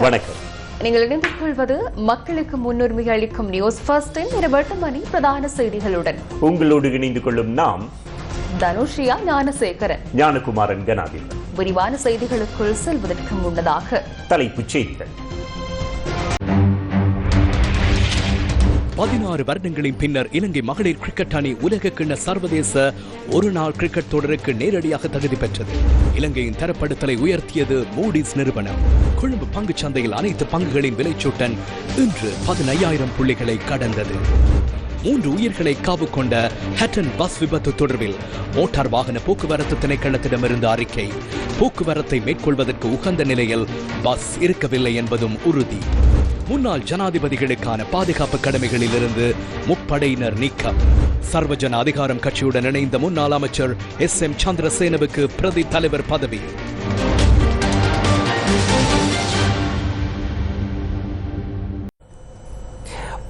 வணக்கம். வணக்கம். நீங்கள் இணைந்து கொள்வது மக்களுக்கு முன்னுரிமை அளிக்கும் நியூஸ் ஃபர்ஸ்டின் மணி பிரதான செய்திகளுடன். உங்களோடு இணைந்து கொள்ளும் நாம் தனுஷியா ஞானசேகரன். ஞானகுமாரன் கனாதிபன் விரிவான செய்திகளுக்குள் செல்வதற்கு முன்னதாக. தலைப்புச் செய்திகள். பதினாறு வருடங்களின் பின்னர் இலங்கை மகளிர் கிரிக்கெட் அணி உலக கிண்ண சர்வதேச ஒரு நாள் கிரிக்கெட் தொடருக்கு நேரடியாக தகுதி பெற்றது. இலங்கையின் தரப்படுத்தலை உயர்த்தியது மூடிஸ் நிறுவனம். கொழும்பு பங்குச் சந்தையில் அனைத்து பங்குகளின் விலைச்சூட்டன் இன்று பதினையாயிரம் புள்ளிகளை கடந்தது. மூன்று உயிர்களை காவு கொண்ட ஹட்டன் பஸ் விபத்து தொடர்பில் மோட்டார் வாகன போக்குவரத்து திணைக்களத்திடமிருந்து அறிக்கை. போக்குவரத்தை மேற்கொள்வதற்கு உகந்த நிலையில் பஸ் இருக்கவில்லை என்பதும் உறுதி. முன்னாள் ஜனாதிபதிகளுக்கான பாதுகாப்பு கடமைகளிலிருந்து முப்படையினர் நீக்கம். சர்வஜன அதிகாரம் கட்சியுடன் இணைந்த முன்னாள் அமைச்சர் எஸ் எம் சந்திரசேனவுக்கு பிரதி தலைவர் பதவி.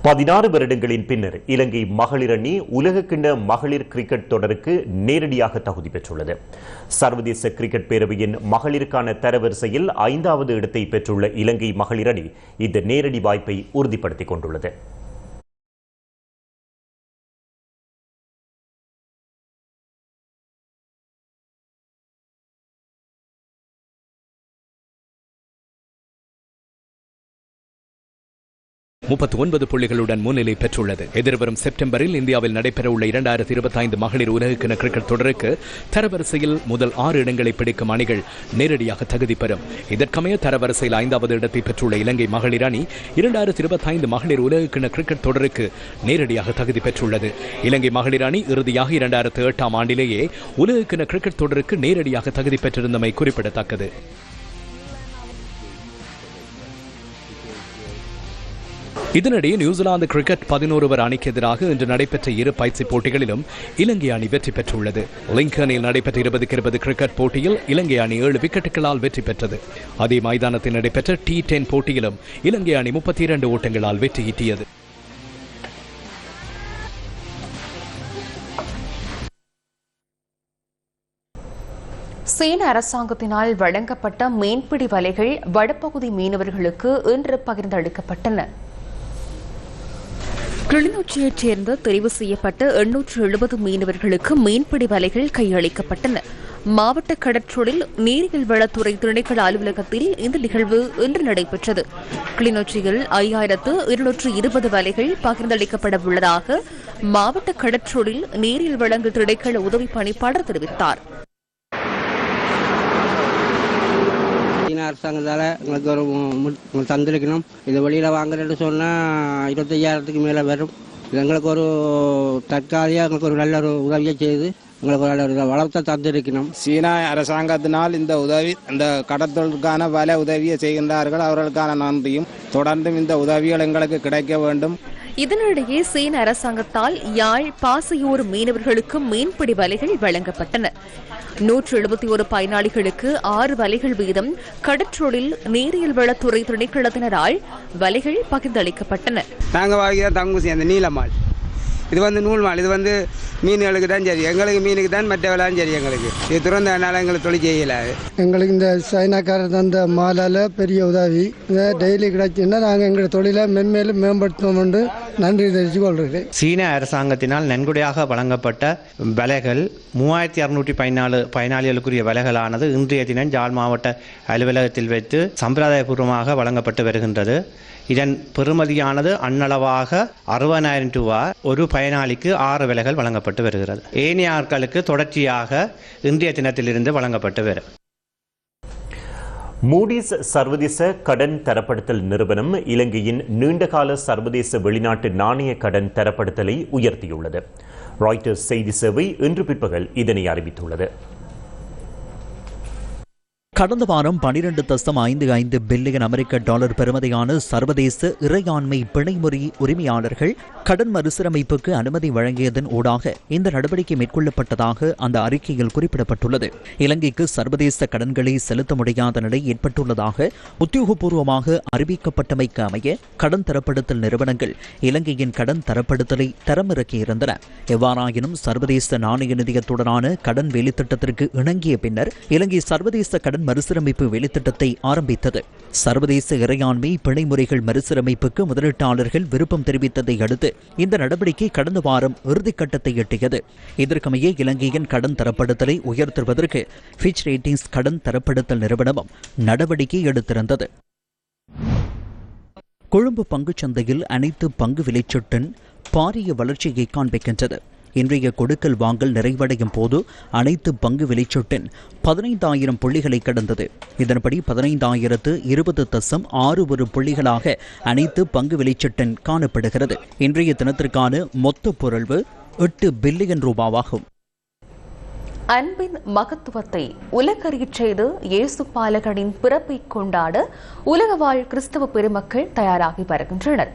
பதினாறு வருடங்களின் பின்னர் இலங்கை மகளிர் அணி உலகக்கிண்ண மகளிர் கிரிக்கெட் தொடருக்கு நேரடியாக தகுதி பெற்றுள்ளது. சர்வதேச கிரிக்கெட் பேரவையின் மகளிருக்கான தரவரிசையில் ஐந்தாவது இடத்தை பெற்றுள்ள இலங்கை மகளிர் அணி இந்த நேரடி வாய்ப்பை உறுதிப்படுத்திக் கொண்டுள்ளது. முப்பத்தி ஒன்பது புள்ளிகளுடன் முன்னிலை பெற்றுள்ளது. எதிர்வரும் செப்டம்பரில் இந்தியாவில் நடைபெறவுள்ள இரண்டாயிரத்தி இருபத்தி ஐந்து மகளிர் உலகக்கிண கிரிக்கெட் தொடருக்கு தரவரிசையில் முதல் ஆறு இடங்களை பிடிக்கும் அணிகள் நேரடியாக தகுதி பெறும். இதற்கமைய தரவரிசையில் ஐந்தாவது இடத்தை பெற்றுள்ள இலங்கை மகளிர் அணி இரண்டாயிரத்தி இருபத்தி ஐந்து மகளிர் உலகக்கிண கிரிக்கெட் தொடருக்கு நேரடியாக தகுதி பெற்றுள்ளது. இலங்கை மகளிர் அணி இறுதியாக இரண்டாயிரத்து எட்டாம் ஆண்டிலேயே உலகக்கிண கிரிக்கெட் தொடருக்கு நேரடியாக தகுதி பெற்றிருந்தமை குறிப்பிடத்தக்கது. இதனிடையே நியூசிலாந்து கிரிக்கெட் பதினோருவர் அணிக்கு எதிராக இன்று நடைபெற்ற இரு பயிற்சி போட்டிகளிலும் இலங்கை அணி வெற்றி பெற்றுள்ளது. லிங்கனில் நடைபெற்ற இருபதுக்கு இருபது கிரிக்கெட் போட்டியில் இலங்கை அணி ஏழு விக்கெட்டுகளால் வெற்றி பெற்றது. அதே மைதானத்தில் நடைபெற்ற டி டென் போட்டியிலும் இலங்கை அணி முப்பத்தி இரண்டு ஓட்டங்களால் வெற்றி ஈட்டியது. சீன அரசாங்கத்தினால் வழங்கப்பட்ட மீன்பிடி வலைகள் வடபகுதி மீனவர்களுக்கு இன்று பகிர்ந்தளிக்கப்பட்டன. கிளிநொச்சியைச் சேர்ந்த தெரிவு செய்யப்பட்ட எண்ணூற்று எழுபது மீனவர்களுக்கு மீன்பிடி வலைகள் கையளிக்கப்பட்டன. மாவட்ட கடற்றொழில் நீரியல் வளத்துறை திணைக்கள அலுவலகத்தில் இந்த நிகழ்வு இன்று நடைபெற்றது. கிளிநொச்சியில் ஐயாயிரத்து இருநூற்று இருபது வலைகள் பகிர்ந்தளிக்கப்பட உள்ளதாக மாவட்ட கடற்றொழில் நீரியல் வழங்கு திணைக்கள உதவி பணிப்பாளர் தெரிவித்தார். அரசாங்கத்தால் எங்களுக்கு ஒரு மு- தந்திருக்கணும். இது வெளியில் வாங்குறேன்னு சொன்னால் இருபத்தையாயிரத்துக்கு மேலே வரும். இது எங்களுக்கு ஒரு தற்காலிக எங்களுக்கு ஒரு நல்ல ஒரு உதவியை செய்து எங்களுக்கு ஒரு நல்ல ஒரு வளத்தை தந்திருக்கணும். சீனா அரசாங்கத்தினால் இந்த உதவி இந்த கடத்தலுக்கான பல உதவியை செய்கின்றார்கள். அவர்களுக்கான நன்றியும். தொடர்ந்தும் இந்த உதவிகள் எங்களுக்கு கிடைக்க வேண்டும். இதனிடையே சீன அரசாங்கத்தால் யாழ் பாசையூர் மீனவர்களுக்கு மீன்பிடி வலைகள் வழங்கப்பட்டன. நூற்று எழுபத்தி ஒரு பயனாளிகளுக்கு ஆறு வலைகள் வீதம் கடற்றொழில் நீரியல் வளத்துறை திணைக்களத்தினரால் வலைகள் பகிர்ந்தளிக்கப்பட்டன. நாங்கள் வாங்கிய தங்குசி அந்த நீலமால். இது வந்து நூல் மால் இது வந்து மீன்களுக்கு தான் சரி எங்களுக்கு மீனுக்கு தான் மற்றவெல்லாம் சரி எங்களுக்கு. இது துறந்ததுனால எங்களுக்கு தொழில் செய்யல. எங்களுக்கு இந்த சைனாக்காரர் தந்த மாலால் பெரிய உதவி. இதை டெய்லி கிடைச்சுன்னா நாங்கள் எங்களோட தொழிலை மென்மேலும் மேம்படுத்துவோம் என்று நன்றி தெரிவித்துக் கொள்கிறேன். சீன அரசாங்கத்தினால் நன்கொடையாக வழங்கப்பட்ட விலைகள் மூவாயிரத்தி அறுநூற்றி பதினாலு பயனாளிகளுக்குரிய விலைகளானது இன்றைய தினம் ஜாழ் மாவட்ட அலுவலகத்தில் வைத்து சம்பிரதாயபூர்வமாக வழங்கப்பட்டு வருகின்றது. இதன் பெறுமதியானது அன்னளவாக அறுபதாயிரம் ரூபாய் ஒரு பயனாளிக்கு ஆறு விலைகள் வழங்கப்பட்டு வருகிறது. ஏனைய ஆட்களுக்கு தொடர்ச்சியாக இன்றைய தினத்திலிருந்து வழங்கப்பட்டு வரும். மூடிஸ் சர்வதேச கடன் தரப்படுத்தல் நிறுவனம் இலங்கையின் நீண்டகால சர்வதேச வெளிநாட்டு நாணய கடன் தரப்படுத்தலை உயர்த்தியுள்ளது. ராய்ட்டர்ஸ் செய்தி சேவை இன்று பிற்பகல் இதனை அறிவித்துள்ளது. கடந்த வாரம் பனிரெண்டு தசம் ஐந்து ஐந்து பில்லியன் அமெரிக்க டாலர் பெறுமதியான சர்வதேச இறையாண்மை பிணைமுறை உரிமையாளர்கள் கடன் மறுசீரமைப்புக்கு அனுமதி வழங்கியதன் ஊடாக இந்த நடவடிக்கை மேற்கொள்ளப்பட்டதாக அந்த அறிக்கையில் குறிப்பிடப்பட்டுள்ளது. இலங்கைக்கு சர்வதேச கடன்களை செலுத்த முடியாத நிலை ஏற்பட்டுள்ளதாக உத்தியோகபூர்வமாக அறிவிக்கப்பட்டமைக்கு அமைய கடன் தரப்படுத்தல் நிறுவனங்கள் இலங்கையின் கடன் தரப்படுத்தலை தரமிறக்கியிருந்தன. எவ்வாறாயினும் சர்வதேச நாணய நிதியத்துடனான கடன் வேலைத்திட்டத்திற்கு இணங்கிய பின்னர் இலங்கை சர்வதேச கடன் மறுசீரமைப்பு வேலைத்திட்டத்தை ஆரம்பித்தது. சர்வதேச இறையாண்மை பிணைமுறைகள் மறுசீரமைப்புக்கு முதலீட்டாளர்கள் விருப்பம் தெரிவித்ததை அடுத்து இந்த நடவடிக்கை கடந்த வாரம் இறுதிக்கட்டத்தை எட்டியது. இதற்கமைய இலங்கையின் கடன் தரப்படுத்தலை உயர்த்துவதற்கு ஃபிச் ரேட்டிங்ஸ் கடன் தரப்படுத்தல் நிறுவனமும் நடவடிக்கை எடுத்திருந்தது. கொழும்பு பங்குச்சந்தையில் அனைத்து பங்கு விலைச்சொட்டன் பாரிய வளர்ச்சியை காண்பிக்கின்றது. இன்றைய கொடுக்கல் வாங்கல் நிறைவடையும் போது அனைத்து பங்கு விலைச்சொட்டின் பதினைந்தாயிரம் புள்ளிகளை கடந்தது. இதன்படி பதினைந்தாயிரத்து இருபது தசம் ஆறு ஒரு புள்ளிகளாக அனைத்து பங்கு விலைச்சொட்டன் காணப்படுகிறது. இன்றைய தினத்திற்கான மொத்த பொருள்வு எட்டு பில்லியன் ரூபாவாகும். அன்பின் மகத்துவத்தை உலகறியச் செய்து இயேசு பாலகனின் பிறப்பை கொண்டாட உலக வாழ் கிறிஸ்தவ பெருமக்கள் தயாராகி வருகின்றனர்.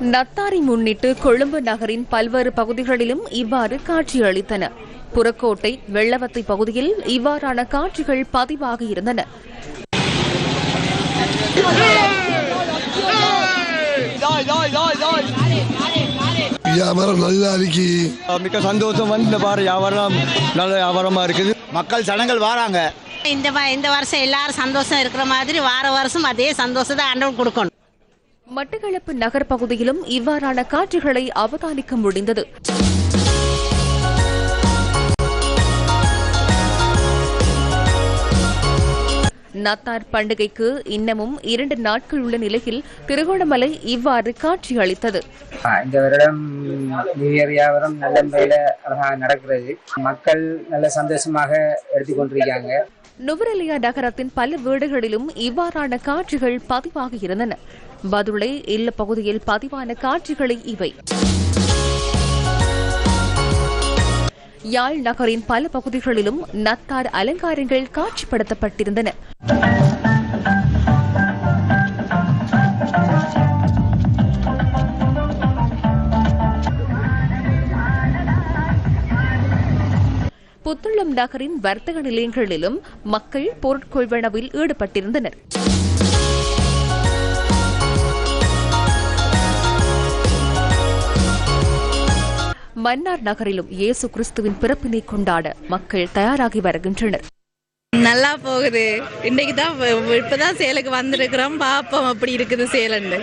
நத்தாரை முன்னிட்டு கொழும்பு நகரின் பல்வேறு பகுதிகளிலும் இவ்வாறு காட்சியளித்தன. புறக்கோட்டை வெள்ளவத்தை பகுதியில் இவ்வாறான காட்சிகள் பதிவாகி இருந்தன. வியாபாரம் நல்லா இருக்கு. மிக்க சந்தோஷம் வந்து இந்த பாரு வியாபாரம் நல்ல வியாபாரமா இருக்குது. மக்கள் ஜனங்கள் வராங்க. இந்த வ- இந்த வருஷம் எல்லாரும் சந்தோஷம் இருக்கிற மாதிரி வார வருஷம் அதே சந்தோஷத்தை ஆண்டவன் கொடுக்கணும். மட்டக்களப்பு நகர் பகுதியிலும் இவ்வாறான காட்சிகளை அவதானிக்க முடிந்தது. நத்தார் பண்டிகைக்கு இன்னமும் இரண்டு நாட்கள் உள்ள நிலையில் திருகோணமலை இவ்வாறு காட்சியளித்தது இந்த வருடம் நியூ இயர் வியாபாரம் நல்ல முறையில் அழகாக நடக்கிறது. மக்கள் நல்ல சந்தோஷமாக எடுத்துக்கொண்டிருக்காங்க நுவரெலியா நகரத்தின் பல வீடுகளிலும் இவ்வாறான காட்சிகள் பதிவாகி இருந்தன. பதுளை இல்ல பகுதியில் பதிவான காட்சிகளை இவை. யாழ் நகரின் பல பகுதிகளிலும் நத்தார் அலங்காரங்கள் காட்சிப்படுத்தப்பட்டிருந்தன. புத்துளம் நகரின் வர்த்தக நிலையங்களிலும் மக்கள் பொருட்கொள்வனவில் ஈடுபட்டிருந்தனர். மன்னார் நகரிலும் இயேசு கிறிஸ்துவின் பிறப்பினை கொண்டாட மக்கள் தயாராகி வருகின்றனர். நல்லா போகுது. இன்னைக்கு தான் இப்பதான் சேலுக்கு வந்திருக்கிறோம். பாப்போம் அப்படி இருக்குது சேலண்டு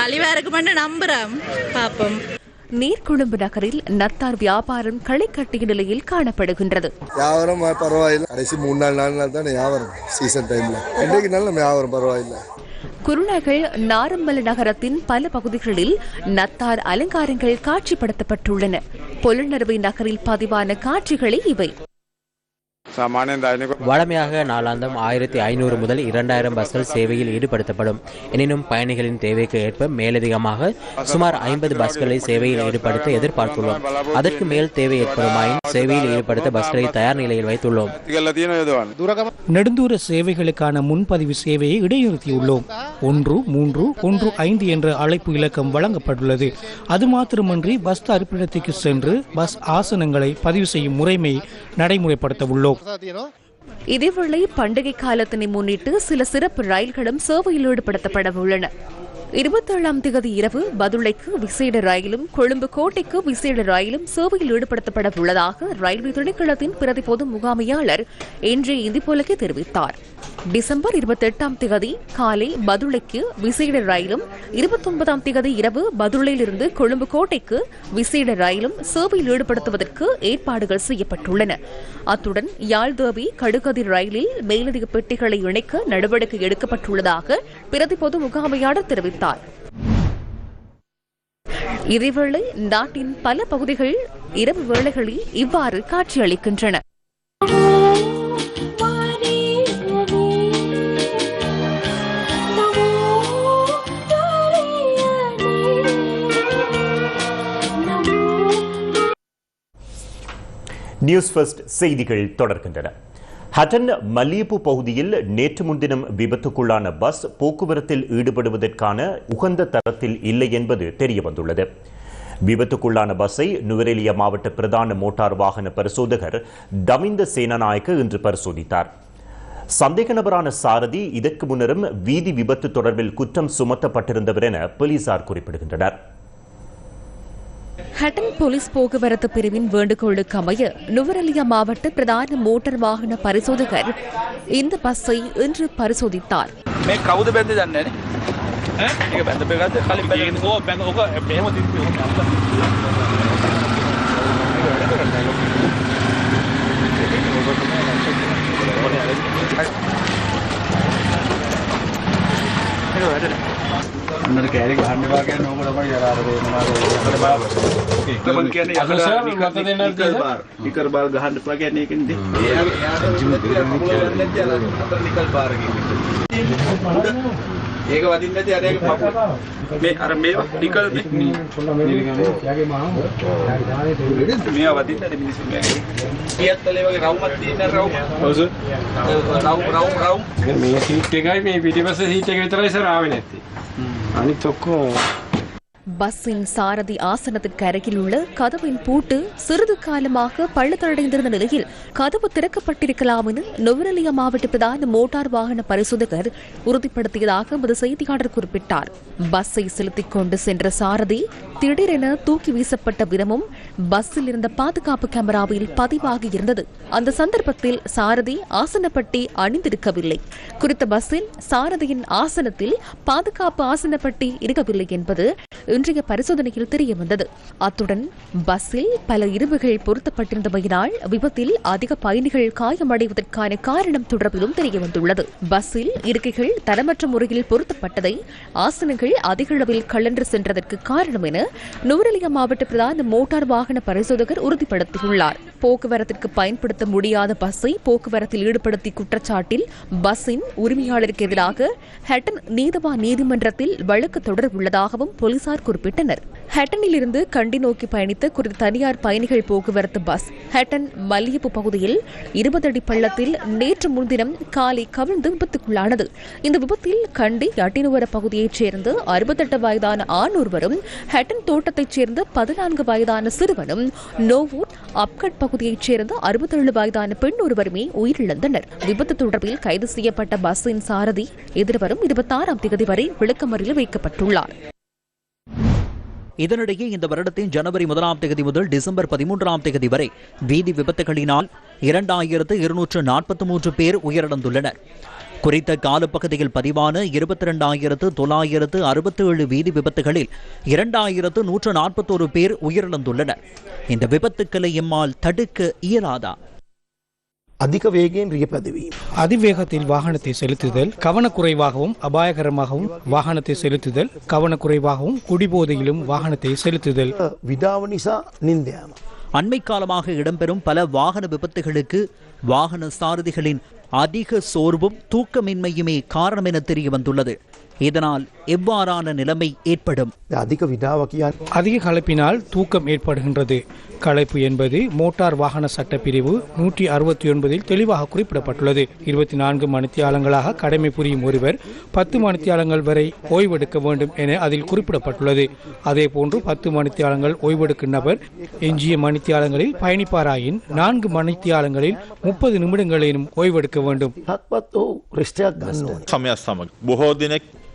மலிவா இருக்குமென்னு நம்புறோம். பாப்போம். நீர்கொழும்பு நகரில் நத்தார் வியாபாரம் களை கட்டிய நிலையில் காணப்படுகின்றது. வியாபாரம் பரவாயில்ல. கடைசி மூணு நாலு நாலு நாள் தானே வியாபாரம் சீசன் டைம்ல இன்றைக்கு நல்ல வியாபாரம் பரவாயில்ல. குருநகல் நாரம்பல நகரத்தின் பல பகுதிகளில் நத்தார் அலங்காரங்கள் காட்சிப்படுத்தப்பட்டுள்ளன. பொலனறுவை நகரில் பதிவான காட்சிகளே இவை. வழமையாக நாளாந்தம் ஆயிரத்தி ஐநூறு முதல் இரண்டாயிரம் பஸ்கள் சேவையில் ஈடுபடுத்தப்படும். எனினும் பயணிகளின் தேவைக்கு ஏற்ப மேலதிகமாக சுமார் ஐம்பது பஸ்களை சேவையில் ஈடுபடுத்த எதிர்பார்த்துள்ளோம். அதற்கு மேல் தேவை ஏற்படுமாயின் சேவையில் ஈடுபடுத்த பஸ்களை தயார் நிலையில் வைத்துள்ளோம். நெடுந்தூர சேவைகளுக்கான முன்பதிவு சேவையை இடைநிறுத்தியுள்ளோம். ஒன்று மூன்று ஒன்று ஐந்து என்ற அழைப்பு இலக்கம் வழங்கப்பட்டுள்ளது. அது மாத்திரமன்றி பஸ் தரிப்பிடத்துக்கு சென்று பஸ் ஆசனங்களை பதிவு செய்யும் முறைமை நடைமுறைப்படுத்த உள்ளோம் இதேவேளை பண்டிகை காலத்தினை முன்னிட்டு சில சிறப்பு ரயில்களும் சேவையில் ஈடுபடுத்தப்பட உள்ளன. இருபத்தேழாம் தேதி இரவு பதுளைக்கு விசேட ரயிலும் கொழும்பு கோட்டைக்கு விசேட ரயிலும் சேவையில் ஈடுபடுத்தப்பட உள்ளதாக ரயில்வே திணைக்களத்தின் பிரதி பொது முகாமையாளர் இன்றைய இந்திப்போலக்கு தெரிவித்தார். டிசம்பர் இருபத்தி எட்டாம் தேதி காலை பதுளைக்கு விசேட ரயிலும் இருபத்தொன்பதாம் தேதி இரவு பதுளையிலிருந்து கொழும்பு கோட்டைக்கு விசேட ரயிலும் சேவையில் ஈடுபடுத்துவதற்கு ஏற்பாடுகள் செய்யப்பட்டுள்ளன. அத்துடன் யாழ்தேவி கடுகதிர் ரயிலில் மேலதிக பெட்டிகளை இணைக்க நடவடிக்கை எடுக்கப்பட்டுள்ளதாக பிரதி பொது முகாமையாளர் தெரிவித்தார். இதேவேளை நாட்டின் பல பகுதிகள் இரவு வேளைகளில் இவ்வாறு காட்சியளிக்கின்றன. நியூஸ் ஃபர்ஸ்ட் செய்திகள் தொடர்கின்றன. ஹட்டன் மல்லியப்பு பகுதியில் நேற்று முன்தினம் விபத்துக்குள்ளான பஸ் போக்குவரத்தில் ஈடுபடுவதற்கான உகந்த தரத்தில் இல்லை என்பது தெரியவந்துள்ளது. விபத்துக்குள்ளான பஸ்ஸை நுவரெலியா மாவட்ட பிரதான மோட்டார் வாகன பரிசோதகர் தமிந்த சேனநாயக்க இன்று பரிசோதித்தார். சந்தேக நபரான சாரதி இதற்கு முன்னரும் வீதி விபத்து தொடர்பில் குற்றம் சுமத்தப்பட்டிருந்தவர் என போலீசார் குறிப்பிடுகின்றனர். ஹட்டன் போலீஸ் போக்குவரத்து பிரிவின் வேண்டுகோளுக்கு அமைய நுவரெலியா மாவட்ட பிரதான மோட்டார் வாகன பரிசோதகர் இந்த பஸ்ஸை இன்று பரிசோதித்தார் Thank you. අන්නර කෑලි ගහන්න එපා කියන්නේ ඕක තමයි අර අර වෙනවා මම කියන්නේ නිකර් බාර්. නිකර් බාර් ගහන්න එපා කියන්නේ ඒකනේ නිකර් බාර් ඒක වදින්න නැති අර ඒක මේ අර මේවා නිකල් මේවා වදින්න නැති මිනිස්සු මේ කීයක් තලේ වගේ රවුමක් තියෙන රවුම. ඔව් රවුම් රවුම් රවුම්. මේ සීට් එකයි මේ පිටිපස්ස සීට් එක විතරයි සර් 많이 떴고 பஸ்ஸின் சாரதி ஆசனத்திற்கு அருகில் உள்ள கதவின் பூட்டு சிறிது காலமாக பழுதடைந்திருந்த நிலையில் கதவு திறக்கப்பட்டிருக்கலாம் என நுவரெலியா மாவட்ட பிரதான மோட்டார் வாகன பரிசோதகர் உறுதிப்படுத்தியதாக எமது செய்தியாளர் குறிப்பிட்டார். பஸ்ஸை செலுத்திக் கொண்டு சென்ற சாரதி திடீரென தூக்கி வீசப்பட்ட விதமும் பஸ்ஸில் இருந்த பாதுகாப்பு கேமராவில் பதிவாகி இருந்தது. அந்த சந்தர்ப்பத்தில் சாரதி ஆசனப்பட்டி அணிந்திருக்கவில்லை. குறித்த பஸ்ஸில் சாரதியின் ஆசனத்தில் பாதுகாப்பு ஆசனப்பட்டி இருக்கவில்லை என்பது இன்றைய பரிசோதனையில் தெரிய வந்தது அத்துடன் பஸ்ஸில் பல இரும்புகள் பொருத்தப்பட்டிருந்தமையினால் விபத்தில் அதிக பயணிகள் காயமடைவதற்கான காரணம் தொடர்பிலும் தெரிய வந்துள்ளது பஸ்ஸில் இருக்கைகள் தரமற்ற முறையில் பொருத்தப்பட்டதை ஆசனங்கள் அதிக அளவில் கலன்று சென்றதற்கு காரணம் என நுவரெலியா மாவட்ட பிரதான மோட்டார் வாகன பரிசோதகர் உறுதிப்படுத்தியுள்ளார். போக்குவரத்திற்கு பயன்படுத்த முடியாத பஸ்ஸை போக்குவரத்தில் ஈடுபடுத்தி குற்றச்சாட்டில் பஸ்ஸின் உரிமையாளருக்கு எதிராக ஹட்டன் நீதவா நீதிமன்றத்தில் வழக்கு தொடர உள்ளதாகவும் போலீசார் குறிப்பிட்டனர். ஹட்டனில் இருந்து கண்டி நோக்கி பயணித்த குறித்த தனியார் பயணிகள் போக்குவரத்து பஸ் ஹட்டன் மல்லியப்பு பகுதியில் இருபது அடி பள்ளத்தில் நேற்று முன்தினம் காலை கவிழ்ந்து விபத்துக்குள்ளானது. இந்த விபத்தில் கண்டி அட்டினுவர பகுதியைச் சேர்ந்த அறுபத்தெட்டு வயதான ஆண் ஒருவரும் ஹட்டன் தோட்டத்தைச் சேர்ந்த பதினான்கு வயதான சிறுவனும் நோவூர் அப்கட் பகுதியைச் சேர்ந்த அறுபத்தேழு வயதான பெண் ஒருவருமே உயிரிழந்தனர். விபத்து தொடர்பில் கைது செய்யப்பட்ட பஸ்ஸின் சாரதி எதிர்வரும் இருபத்தாறாம் தேதி வரை விளக்கமறியல் வைக்கப்பட்டுள்ளார். இதனிடையே இந்த வருடத்தின் ஜனவரி முதலாம் தேதி முதல் டிசம்பர் பதிமூன்றாம் தேதி வரை வீதி விபத்துகளினால் இரண்டாயிரத்து இருநூற்று நாற்பத்தி மூன்று பேர் உயிரிழந்துள்ளனர். குறித்த காலப்பகுதியில் பதிவான இருபத்தி ரெண்டாயிரத்து தொள்ளாயிரத்து அறுபத்தி ஏழு வீதி விபத்துகளில் இரண்டாயிரத்து நூற்று நாற்பத்தோரு பேர் உயிரிழந்துள்ளனர். இந்த விபத்துக்களை எம்மால் தடுக்க இயலாதா? அதிக வேகேன் ரியப்பதவீம் அதிவேகத்தில் வாகனத்தை செலுத்துதல் கவனக்குறைவாகவும் அபாயகரமாகவும் வாகனத்தை செலுத்துதல் கவனக்குறைவாகவும் குடிபோதையிலும் வாகனத்தை செலுத்துதல். நிந்தியாம. அண்மை காலமாக இடம்பெறும் பல வாகன விபத்துகளுக்கு வாகன சாரதிகளின் அதிக சோர்வும் தூக்கமின்மையுமே காரணம் என தெரிய வந்துள்ளது இதனால் எவ்வாறான நிலைமை ஏற்படும்? அதிக விடாவக்கியால் அதிக களைப்பினால் தூக்கம் ஏற்படுகின்றது. களைப்பு என்பது மோட்டார் வாகன சட்டப்பிரிவு நூற்றி அறுபத்தி ஒன்பதில் தெளிவாக குறிப்பிடப்பட்டுள்ளது. இருபத்தி நான்கு மணித்தியாலங்களாக கடமை புரியும் ஒருவர் பத்து மணித்தியாலங்கள் வரை ஓய்வெடுக்க வேண்டும் என அதில் குறிப்பிடப்பட்டுள்ளது. அதே போன்று பத்து மணித்தியாலங்கள் ஓய்வெடுக்கும் நபர் எஞ்சிய மணித்தியாலங்களில் பயணிப்பாராயின் நான்கு மணித்தியாலங்களில் முப்பது நிமிடங்களேனும் ஓய்வெடுக்க வேண்டும்.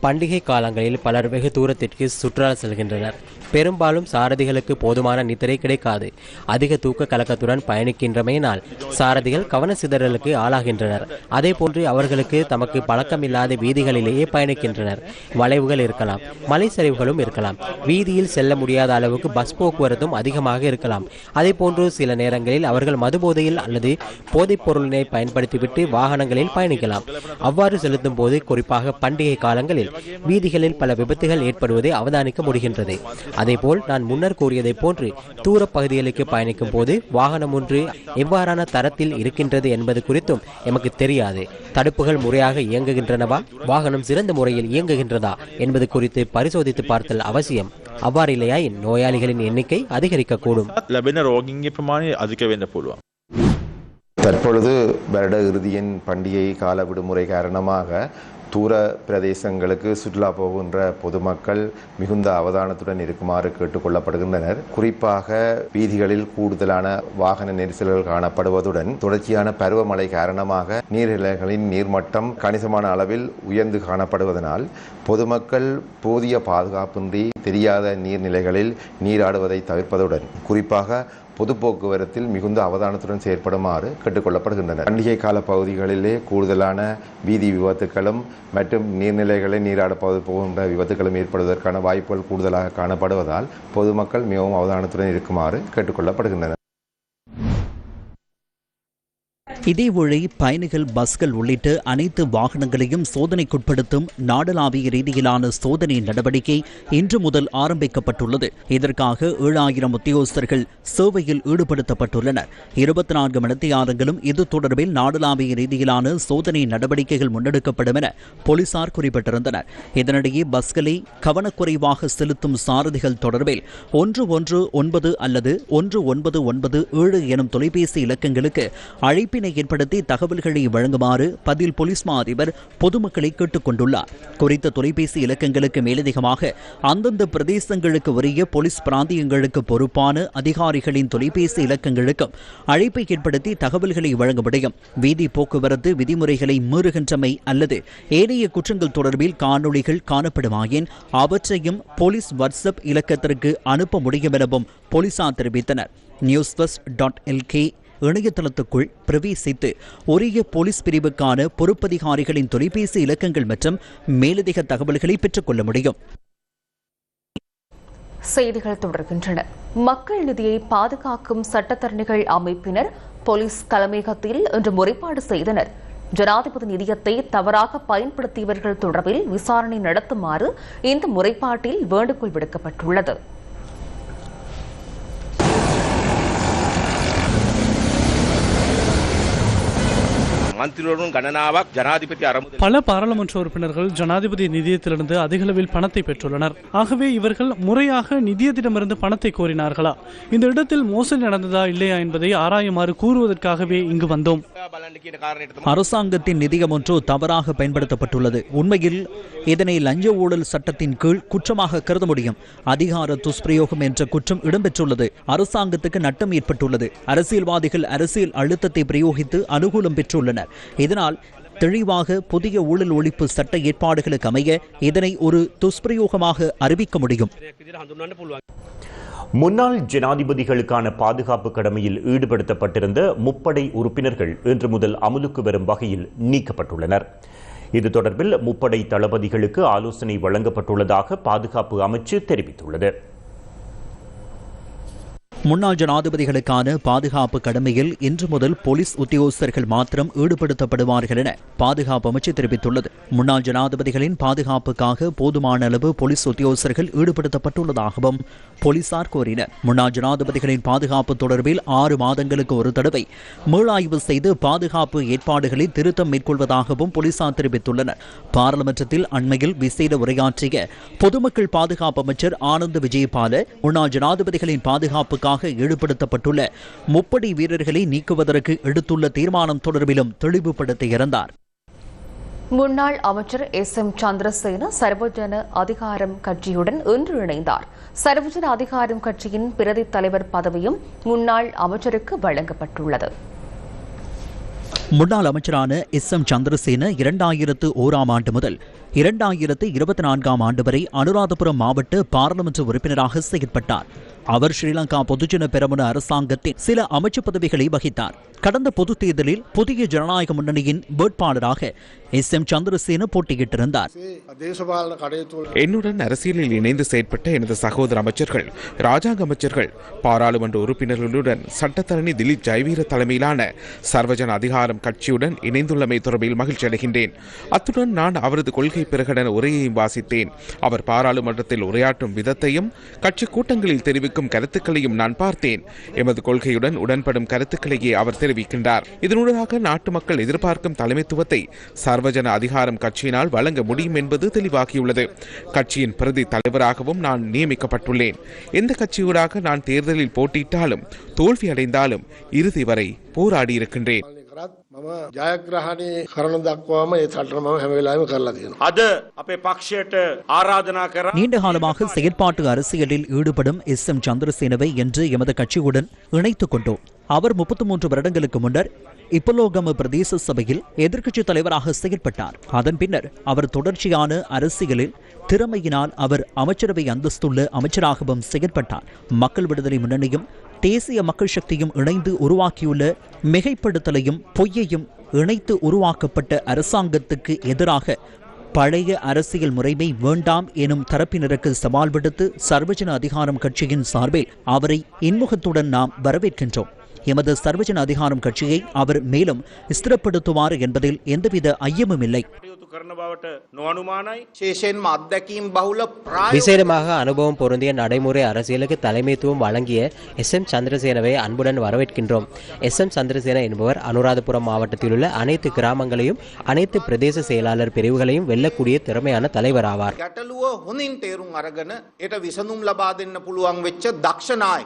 பண்டிகை காலங்களில் பலர் வெகு தூரத்திற்கு சுற்றுலா செல்கின்றனர். பெரும்பாலும் சாரதிகளுக்கு போதுமான நித்திரை கிடைக்காது. அதிக தூக்க கலக்கத்துடன் பயணிக்கின்றமையினால் சாரதிகள் கவன சிதறலுக்கு ஆளாகின்றனர். அதே போன்று அவர்களுக்கு தமக்கு பழக்கம் இல்லாத வீதிகளிலேயே பயணிக்கின்றனர். வளைவுகள் இருக்கலாம் மலை சரிவுகளும் இருக்கலாம். வீதியில் செல்ல முடியாத அளவுக்கு பஸ் போக்குவரத்தும் அதிகமாக இருக்கலாம். அதே போன்று சில நேரங்களில் அவர்கள் மதுபோதையில் அல்லது போதைப் பொருளினை பயன்படுத்திவிட்டு வாகனங்களில் பயணிக்கலாம். அவ்வாறு செலுத்தும் போது குறிப்பாக பண்டிகை காலங்களில் வீதிகளில் பல விபத்துகள் ஏற்படுவதை அவதானிக்க முடிகின்றது. அதேபோல் நான் முன்னர் கூறியதைப் போன்று தூர பகுதிகளுக்கு பயணிக்கும் போது வாகனம் ஒன்று எவ்வாறான தரத்தில் இருக்கின்றது என்பது குறித்தும் எமக்கு தெரியாது. தடுப்புகள் முறையாக இயங்குகின்றனவா? வாகனம் சிறந்த முறையில் இயங்குகின்றதா? என்பது குறித்து பரிசோதித்து பார்த்தல் அவசியம். அவ்வாறில்லையாயின் நோயாளிகளின் எண்ணிக்கை அதிகரிக்கக்கூடும். தற்பொழுது வருட இறுதியின் பண்டிகை கால விடுமுறை காரணமாக தூர பிரதேசங்களுக்கு சுற்றுலா போகின்ற பொதுமக்கள் மிகுந்த அவதானத்துடன் இருக்குமாறு கேட்டுக்கொள்ளப்படுகின்றனர் குறிப்பாக வீதிகளில் கூடுதலான வாகன நெரிசல்கள் காணப்படுவதுடன் தொடர்ச்சியான பருவமழை காரணமாக நீர்நிலைகளின் நீர்மட்டம் கணிசமான அளவில் உயர்ந்து காணப்படுவதனால் பொதுமக்கள் போதிய பாதுகாப்பின்றி தெரியாத நீர்நிலைகளில் நீராடுவதை தவிர்ப்பதுடன் குறிப்பாக பொது போக்குவரத்தில் மிகுந்த அவதானத்துடன் செயற்படுமாறு கேட்டுக்கொள்ளப்படுகின்றனர். பண்டிகை கால பகுதிகளிலே கூடுதலான வீதி விபத்துகளும் மற்றும் நீர்நிலைகளை நீராட போகின்ற விபத்துகளும் ஏற்படுவதற்கான வாய்ப்புகள் கூடுதலாக காணப்படுவதால் பொதுமக்கள் மிகவும் அவதானத்துடன் இருக்குமாறு கேட்டுக்கொள்ளப்படுகின்றனர். இதேவேளை பயணிகள் பஸ்கள் உள்ளிட்ட அனைத்து வாகனங்களையும் சோதனைக்குட்படுத்தும் நாடளாவிய ரீதியிலான சோதனை நடவடிக்கை இன்று முதல் ஆரம்பிக்கப்பட்டுள்ளது. இதற்காக ஏழாயிரம் உத்தியோகஸ்தர்கள் சேவையில் ஈடுபடுத்தப்பட்டுள்ளனர். இருபத்தி நான்கு மணித்தியாரங்களும் இது தொடர்பில் நாடளாவிய ரீதியிலான சோதனை நடவடிக்கைகள் முன்னெடுக்கப்படும் என போலீசார் குறிப்பிட்டிருந்தனர். இதனிடையே பஸ்களை கவனக்குறைவாக செலுத்தும் சாரதிகள் தொடர்பில் ஒன்று ஒன்று ஒன்பது அல்லது ஒன்று ஒன்பது ஒன்பது ஏழு எனும் தொலைபேசி இலக்கங்களுக்கு அழைப்பு அழைப்பினை ஏற்படுத்தி தகவல்களை வழங்குமாறு பதில் போலீஸ் மா அதிபர் பொதுமக்களை கேட்டுக் கொண்டுள்ளார் குறித்த தொலைபேசி இலக்கங்களுக்கு மேலதிகமாக அந்தந்த பிரதேசங்களுக்கு உரிய போலீஸ் பிராந்தியங்களுக்கு பொறுப்பான அதிகாரிகளின் தொலைபேசி இலக்கங்களுக்கும் அழைப்பை ஏற்படுத்தி தகவல்களை வழங்க முடியும். வீதி போக்குவரத்து விதிமுறைகளை மீறுகின்றமை அல்லது ஏனைய குற்றங்கள் தொடர்பில் காணொளிகள் காணப்படுமாயின் அவற்றையும் போலீஸ் வாட்ஸ்அப் இலக்கத்திற்கு அனுப்ப முடியும் எனவும் போலீசார் தெரிவித்தனர். நியூஸ் ஃபர்ஸ்ட் டாட் எல்கே இணையதளத்துக்குள் பிரவேசித்து உரிய போலீஸ் பிரிவுக்கான பொறுப்பதிகாரிகளின் தொலைபேசி இலக்கங்கள் மற்றும் மேலதிக தகவல்களை பெற்றுக்கொள்ள முடியும். செய்திகள் தொடர்கின்றன. மக்கள் நிதியை பாதுகாக்கும் சட்டத்தரணிகள் அமைப்பினர் போலீஸ் தலைமையகத்தில் இன்று முறைப்பாடு செய்தனர். ஜனாதிபதி நிதியத்தை தவறாக பயன்படுத்தியவர்கள் தொடர்பில் விசாரணை நடத்துமாறு இந்த முறைப்பாட்டில் வேண்டுகோள் விடுக்கப்பட்டுள்ளது. பல பாராளுமன்ற உறுப்பினர்கள் ஜனாதிபதி நிதியத்திலிருந்து அதிகளவில் பணத்தை பெற்றுள்ளனர். ஆகவே இவர்கள் முறையாக நிதியத்திடமிருந்து பணத்தை கோரினார்களா? இந்த இடத்தில் மோசடி நடந்ததா இல்லையா என்பதை ஆராயுமாறு கூறுவதற்காகவே இங்கு வந்தோம். அரசாங்கத்தின் நிதியம் ஒன்று தவறாக பயன்படுத்தப்பட்டுள்ளது. உண்மையில் இதனை லஞ்ச ஊழல் சட்டத்தின் கீழ் குற்றமாக கருத முடியும். அதிகார துஷ்பிரயோகம் என்ற குற்றம் இடம்பெற்றுள்ளது. அரசாங்கத்துக்கு நட்டம் ஏற்பட்டுள்ளது. அரசியல்வாதிகள் அரசியல் அழுத்தத்தை பிரயோகித்து அனுகூலம் பெற்றுள்ளனர். இதனால் தெளிவாக புதிய ஊழல் ஒழிப்பு சட்ட ஏற்பாடுகளுக்கு அமைய இதனை ஒரு துஷ்பிரயோகமாக அறிவிக்க முடியும். முன்னாள் ஜனாதிபதிகளுக்கான பாதுகாப்பு கடமையில் ஈடுபடுத்தப்பட்டிருந்த முப்படை உறுப்பினர்கள் இன்று முதல் அமலுக்கு வரும் வகையில் நீக்கப்பட்டுள்ளனர். இது தொடர்பில் முப்படை தளபதிகளுக்கு ஆலோசனை வழங்கப்பட்டுள்ளதாக பாதுகாப்பு அமைச்சு தெரிவித்துள்ளது. முன்னாள் ஜனாதிபதிகளுக்கான பாதுகாப்பு கடமையில் இன்று முதல் போலீஸ் உத்தியோகஸ்தர்கள் மாத்திரம் ஈடுபடுத்தப்படுவார்கள் என பாதுகாப்பு அமைச்சு தெரிவித்துள்ளது. முன்னாள் ஜனாதிபதிகளின் பாதுகாப்புக்காக போதுமான அளவு போலீஸ் உத்தியோகஸ்தர்கள் ஈடுபடுத்தப்பட்டுள்ளதாகவும் போலீசார் கூறினர். முன்னாள் ஜனாதிபதிகளின் பாதுகாப்பு தொடர்பில் ஆறு மாதங்களுக்கு ஒரு தடவை மீளாய்வு செய்து பாதுகாப்பு ஏற்பாடுகளில் திருத்தம் மேற்கொள்வதாகவும் போலீசார் தெரிவித்துள்ளனர். பாராளுமன்றத்தில் அண்மையில் விசேட உரையாற்றிய பொதுமக்கள் பாதுகாப்பு அமைச்சர் ஆனந்த் விஜயபால முன்னாள் ஜனாதிபதிகளின் பாதுகாப்புக்காக முன்னதாக ஈடுபடுத்தப்பட்டுள்ள முப்படை வீரர்களை நீக்குவதற்கு எடுத்துள்ள தீர்மானம் தொடர்பிலும் தெளிவுபடுத்தியிருந்தார் முன்னாள் அமைச்சர் எஸ் எம் சந்திரசேன சர்வஜன அதிகாரம் கட்சியுடன் இன்று இணைந்தார். சர்வஜன அதிகாரம் கட்சியின் பிரதி தலைவர் பதவியும் முன்னாள் அமைச்சருக்கு வழங்கப்பட்டுள்ளது. முன்னாள் அமைச்சரான எஸ் எம் சந்திரசேன இரண்டாயிரத்து ஓராம் ஆண்டு முதல் இரண்டாயிரத்து இருபத்தி நான்காம் ஆண்டு வரை அனுராதபுரம் மாவட்ட பாராளுமன்ற உறுப்பினராக செயற்பட்டார். அவர் ஸ்ரீலங்கா பொதுஜன பெரமுன அரசாங்கத்தின் சில அமைச்சு பதவிகளை வகித்தார். கடந்த பொது தேர்தலில் புதிய ஜனநாயக முன்னணியின் வேட்பாளராக எஸ் எம் சந்திரசேன போட்டியிட்டிருந்தார். என்னுடன் அரசியலில் இணைந்து செயற்பட்ட எனது சகோதர அமைச்சர்கள் ராஜாங்க அமைச்சர்கள் பாராளுமன்ற உறுப்பினர்களுடன் சட்டத்தரணி திலீப் ஜெயவீர தலைமையிலான சர்வஜன அதிகாரம் கட்சியுடன் இணைந்துள்ளமை தொடர்பில் மகிழ்ச்சி அடைகின்றேன். அத்துடன் நான் அவரது கொள்கை பிரகடன உரையையும் வாசித்தேன். அவர் பாராளுமன்றத்தில் உரையாற்றும் விதத்தையும் கட்சி கூட்டங்களில் தெரிவிக்கும் கருத்துக்களையும் நான் பார்த்தேன். எமது கொள்கையுடன் உடன்படும் கருத்துக்களையே அவர் தெரிவிக்கின்றார். இதனூடாக நாட்டு மக்கள் எதிர்பார்க்கும் தலைமைத்துவத்தை சர்வஜன அதிகாரம் கட்சியினால் வழங்க முடியும் என்பது தெளிவாகியுள்ளது. கட்சியின் பிரதி தலைவராகவும் நான் நியமிக்கப்பட்டுள்ளேன். எந்த கட்சியூடாக நான் தேர்தலில் போட்டியிட்டாலும் தோல்வி அடைந்தாலும் இறுதி வரை போராடியிருக்கின்றேன். මම ජයග්‍රහණය කරන දක්වාම ඒ සටන මම හැම වෙලාවෙම කරලා තියෙනවා. අද අපේ පක්ෂයට ආරාධනා කර நீண்ட காலமாக செயற்பாட்டு அரசியலில் ஈடுபடும் எஸ் எம் சந்திரசேனவை என்று எமது கட்சியுடன் இணைத்துக் கொண்டோம் அவர் முப்பத்தி மூன்று வருடங்களுக்கு முன்னர் இப்பலோகம பிரதேச சபையில் எதிர்க்கட்சித் தலைவராக செயற்பட்டார் அதன் பின்னர் அவர் தொடர்ச்சியான அரசியலில் திறமையினால் அவர் அமைச்சரவை அந்தஸ்துள்ள அமைச்சராகவும் செயற்பட்டார் மக்கள் விடுதலை முன்னணியும் தேசிய மக்கள் சக்தியும் இணைந்து உருவாக்கியுள்ள மிகைப்படுத்தலையும் பொய்யையும் இணைத்து உருவாக்கப்பட்ட அரசாங்கத்துக்கு எதிராக பழைய அரசியல் முறைமை வேண்டாம் எனும் தரப்பினருக்கு சவால் விடுத்து சர்வஜன அதிகாரம் கட்சியின் சார்பில் அவரை இன்முகத்துடன் நாம் வரவேற்கின்றோம். எமது சர்வஜன அதிகாரம் கட்சியை அவர் மேலும் ஸ்திரப்படுத்துவார் என்பதில் எந்தவித ஐயமும் இல்லை. කරන බවට නොඅනුමානයි ශේෂයෙන්ම අත්දැකීම් බහුල விசேடமாக அனுபவம் பொருந்திய நடைமுறை அரசியலுக்கு தலைமைத்துவம் வழங்கிய எஸ் எம் சந்திரசேனவை அன்புடன் வரவேற்கின்றோம் எஸ் எம் சந்திரசேன என்பவர் அனுராதபுரம் மாவட்டத்தில் உள்ள அனைத்து கிராமங்களையும் அனைத்து பிரதேச செயலாளர் பிரிவுகளையும் வெல்லக்கூடிய திறமையான தலைவர் ஆவார் ගැටලුව හොඳින් තේරුම් අරගෙන එට විසඳුම් ලබා දෙන්න පුළුවන් වෙච්ච දක්ෂනායි.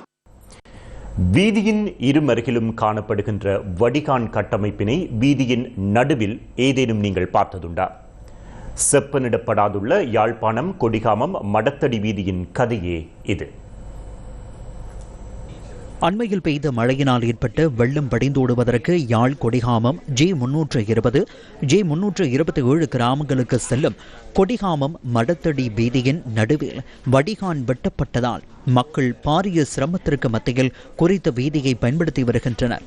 வீதியின் இருமருகிலும் காணப்படுகின்ற வடிகான் கட்டமைப்பினை வீதியின் நடுவில் ஏதேனும் நீங்கள் பார்த்ததுண்டா? செப்பனிடப்படாதுள்ள யாழ்ப்பாணம் கொடிகாமம் மடத்தடி வீதியின் கதையே இது. அண்மையில் பெய்த மழையினால் ஏற்பட்ட வெள்ளம் படிந்தோடுவதற்கு யாழ் கொடிகாமம் ஜே முன்னூற்று இருபது ஜே முன்னூற்று இருபத்தி ஏழு கிராமங்களுக்கு செல்லும் கொடிகாமம் மடத்தடி வீதியின் நடுவில் வடிகான் வெட்டப்பட்டதால் மக்கள் பாரிய சிரமத்திற்கு மத்தியில் குறித்த வீதியை பயன்படுத்தி வருகின்றனர்.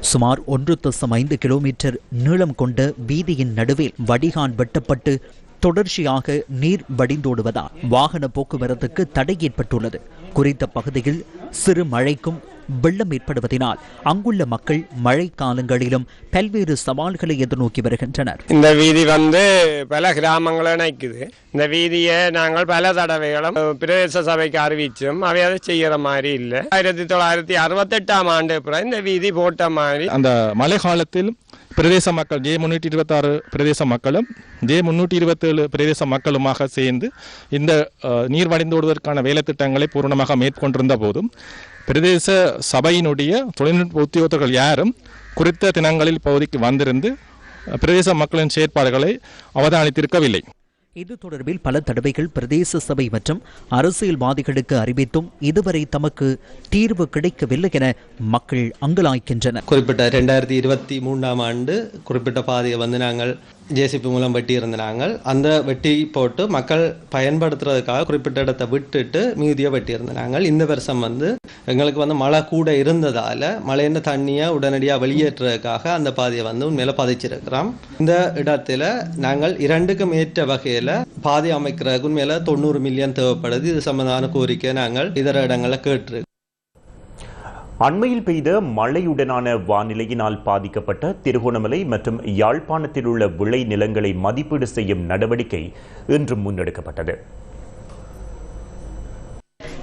சுமார் ஒன்று தசம் ஐந்து கிலோமீட்டர் நீளம் கொண்ட வீதியின் நடுவில் வடிகான் வெட்டப்பட்டு தொடர்ச்சியாக நீர் வடிந்தோடுவதால் வாகன போக்குவரத்துக்கு தடை ஏற்பட்டுள்ளது. குறித்த பகுதியில் சிறு மழைக்கும் வெள்ளம் ஏற்படுவதனால் அங்குள்ள மக்கள் மழை காலங்களிலும் பல்வேறு சவால்களை எதிர்நோக்கி வருகின்றனர். இந்த வீதி வந்து பல கிராமங்களை இணைக்குது. இந்த வீதியை நாங்கள் பல தடவைகளும் பிரதேச சபைக்கு அறிவிச்சும் அவை அதை செய்யற மாதிரி இல்லை. ஆயிரத்தி தொள்ளாயிரத்தி அறுபத்தெட்டாம் ஆண்டு இந்த வீதி போட்ட மாதிரி அந்த மழை காலத்தில் பிரதேச மக்கள் ஜே முன்னூற்றி இருபத்தாறு பிரதேச மக்களும் ஜே முன்னூற்றி இருபத்தேழு பிரதேச மக்களுமாக சேர்ந்து இந்த நீர் வடிந்தோடுவதற்கான வேலைத்திட்டங்களை பூரணமாக மேற்கொண்டிருந்த போதும் பிரதேச சபையினுடைய தொழில்நுட்ப உத்தியோகத்தர்கள் யாரும் குறித்த தினங்களில் பகுதிக்கு வந்திருந்து பிரதேச மக்களின் செயற்பாடுகளை அவதானித்திருக்கவில்லை. இது தொடர்பில் பல தடவைகள் பிரதேச சபை மற்றும் அரசியல்வாதிகளுக்கு அறிவித்தும் இதுவரை தமக்கு தீர்வு கிடைக்கவில்லை என மக்கள் அங்கலாய்க்கின்றனர் குறிப்பிட்ட ரெண்டாயிரத்தி இருபத்தி மூன்றாம் ஆண்டு குறிப்பிட்ட பாதையை வந்து நாங்கள் ஜேசிபி மூலம் வெட்டி இருந்த நாங்கள் அந்த வெட்டி போட்டு மக்கள் பயன்படுத்துறதுக்காக குறிப்பிட்ட இடத்தை விட்டுட்டு மீதியை வெட்டி இருந்த நாங்கள் இந்த வருஷம் வந்து எங்களுக்கு வந்து மழை கூட இருந்ததால் மழையின் தண்ணியை உடனடியாக வெளியேற்றுறதுக்காக அந்த பாதையை வந்து உண்மையில பதிச்சிருக்கிறோம். இந்த இடத்துல நாங்கள் இரண்டுக்கும் ஏற்ற வகையில் பாதை அமைக்கிறதுக்கு உண்மையில தொண்ணூறு மில்லியன் தேவைப்படுது. இது சம்பந்தமான கோரிக்கை நாங்கள் இதர இடங்களில் கேட்டிருக்கோம். அண்மையில் பெய்த மழையுடனான வானிலையினால் பாதிக்கப்பட்ட திருகோணமலை மற்றும் யாழ்ப்பாணத்தில் உள்ள விளை நிலங்களை மதிப்பீடு செய்யும் நடவடிக்கை இன்று முன்னெடுக்கப்பட்டது.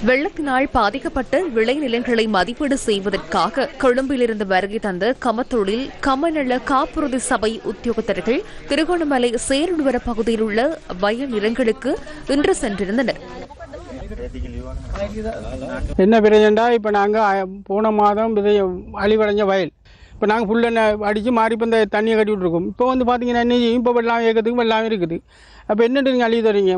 வெள்ளத்தினால் பாதிக்கப்பட்ட விளைநிலங்களை மதிப்பீடு செய்வதற்காக கொழும்பிலிருந்து வருகை தந்த கமத்தொழில் கமநல காப்புறுதி சபை உத்தியோகத்தர்கள் திருகோணமலை சேருடுவர பகுதியில் உள்ள வயல் நிலங்களுக்கு இன்று சென்றிருந்தனர். என்ன பிரச்சனைடா? இப்போ நாங்கள் போன மாதம் விதை அழிவடைஞ்ச வயல். இப்போ நாங்கள் புல்ல அடித்து மாறி இப்போ இந்த தண்ணியை கட்டி விட்ருக்கோம் இப்போ வந்து பார்த்தீங்கன்னா இன்னும் இப்போ வெள்ளம் ஏக்கத்துக்கு வெள்ளாமே இருக்குது. அப்போ என்னட்டு நீங்கள் அழிவு தரீங்க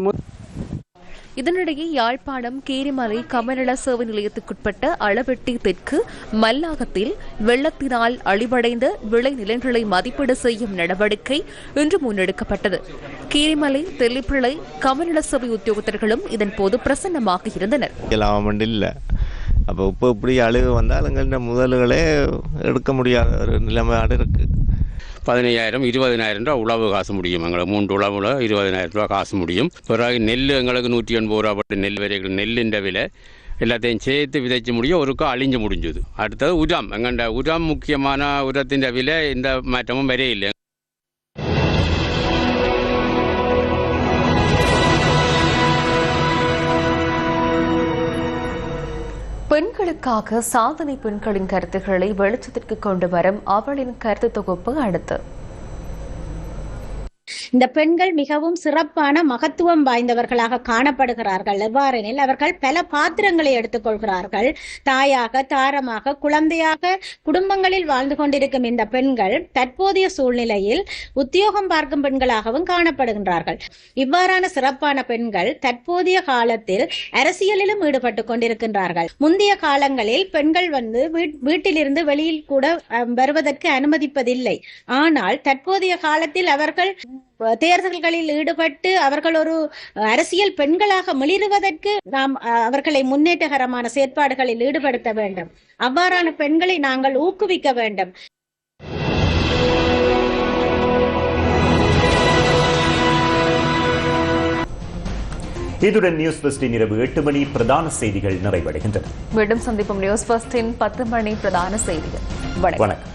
இதனிடையே யாழ்ப்பாணம் கீரிமலை கமநல சேவை நிலையத்துக்குட்பட்ட அளவெட்டி தெற்கு மல்லாகத்தில் வெள்ளத்தினால் அழிவடைந்த விளைநிலங்களை மதிப்பீடு செய்யும் நடவடிக்கை இன்று முன்னெடுக்கப்பட்டது. கீரிமலை தெல்லிப்பிள்ளை கமநல சபை உத்தியோகத்தர்களும் இதன்போது பிரசன்னமாக இருந்தனர். அப்போ இப்போ இப்படி அழிவு வந்தால் எங்கள்கிட்ட முதல்களே எடுக்க முடியாத ஒரு நிலைமையாடு இருக்குது பதினையாயிரம் இருபதினாயிரம் ரூபா உழவு காசு முடியும் எங்களுக்கு. மூன்று உழவுல இருபதினாயிரம் ரூபா காசு முடியும். பிறகு நெல் எங்களுக்கு நூற்றி எண்பது ரூபா பட்டு நெல் வரைக்கும் நெல்லின்ற விலை எல்லாத்தையும் சேர்த்து விதைச்சு முடியும். ஒருக்கா அழிஞ்சு முடிஞ்சது. அடுத்தது உரம். எங்கள்ட உரம் முக்கியமான உரத்தின் விலை இந்த மாற்றமும் வரையில்லை. பெண்களுக்காக சாதனை பெண்களின் கருத்துக்களை வெளிச்சத்திற்கு கொண்டு வரும் அவளின் கருத்து தொகுப்பு அடுத்து. இந்த பெண்கள் மிகவும் சிறப்பான மகத்துவம் வாய்ந்தவர்களாக காணப்படுகிறார்கள். எவ்வாறெனில் அவர்கள் பல பாத்திரங்களை எடுத்துக்கொள்கிறார்கள் தாயாக தாரமாக குழந்தையாக குடும்பங்களில் வாழ்ந்து கொண்டிருக்கும் இந்த பெண்கள் தற்போதைய சூழ்நிலையில் உத்தியோகம் பார்க்கும் பெண்களாகவும் காணப்படுகின்றார்கள். இவ்வாறான சிறப்பான பெண்கள் தற்போதைய காலத்தில் அரசியலிலும் ஈடுபட்டு கொண்டிருக்கின்றார்கள். முந்தைய காலங்களில் பெண்கள் வந்து வீட்- வீட்டிலிருந்து வெளியில் கூட அஹ், வருவதற்கு அனுமதிப்பதில்லை. ஆனால் தற்போதைய காலத்தில் அவர்கள் தேர்தல்களில் ஈடுபட்டு அவர்கள் ஒரு அரசியல் பெண்களாக மிளிருவதற்கு நாம் அவர்களை முன்னேற்றகரமான செயற்பாடுகளில் ஈடுபடுத்த வேண்டும். அவ்வாறான பெண்களை நாங்கள் ஊக்குவிக்க வேண்டும். இதுடன் நியூஸ் பெஸ்டின் இரவு எட்டு மணி பிரதான செய்திகள் நிறைவடைகின்றன. மீண்டும் சந்திப்போம் நியூஸ் ஃபர்ஸ்டின் பத்து மணி பிரதான செய்திகள். வணக்கம்.